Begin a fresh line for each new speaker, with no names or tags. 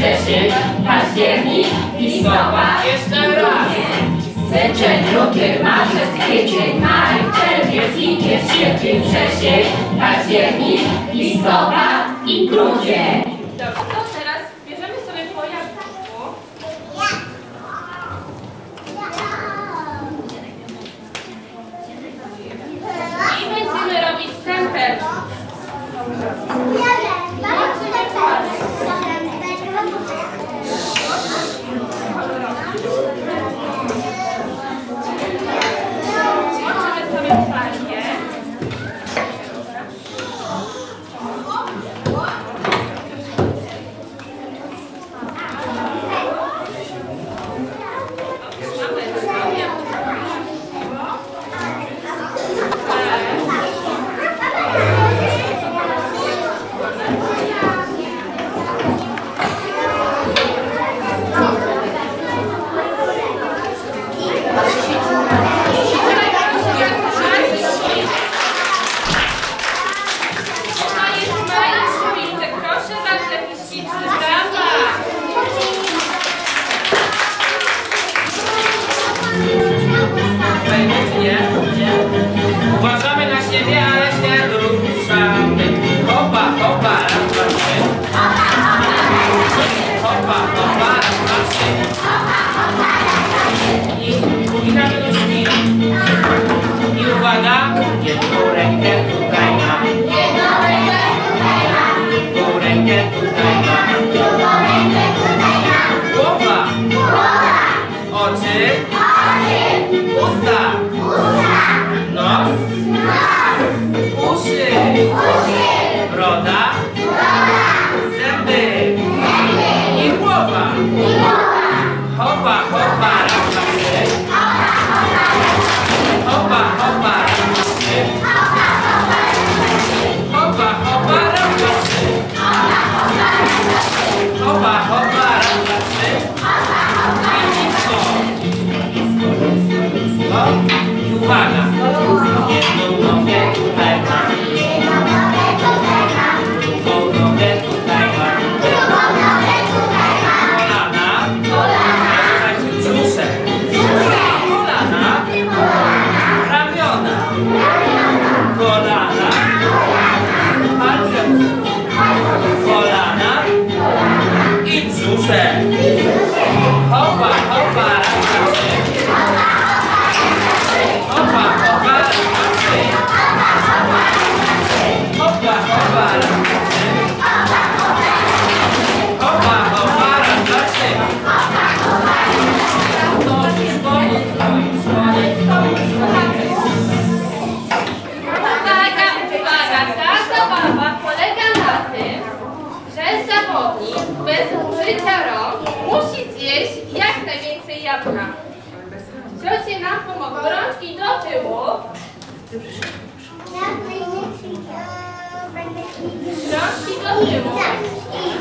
wrzesień,
październik,
listopad, jeszcze raz. Styczeń,
luty, marzec, kwiecień, maj, czerwiec, lipiec,
sierpień, wrzesień,
październik, listopad.
Brodar
一二
三四五六七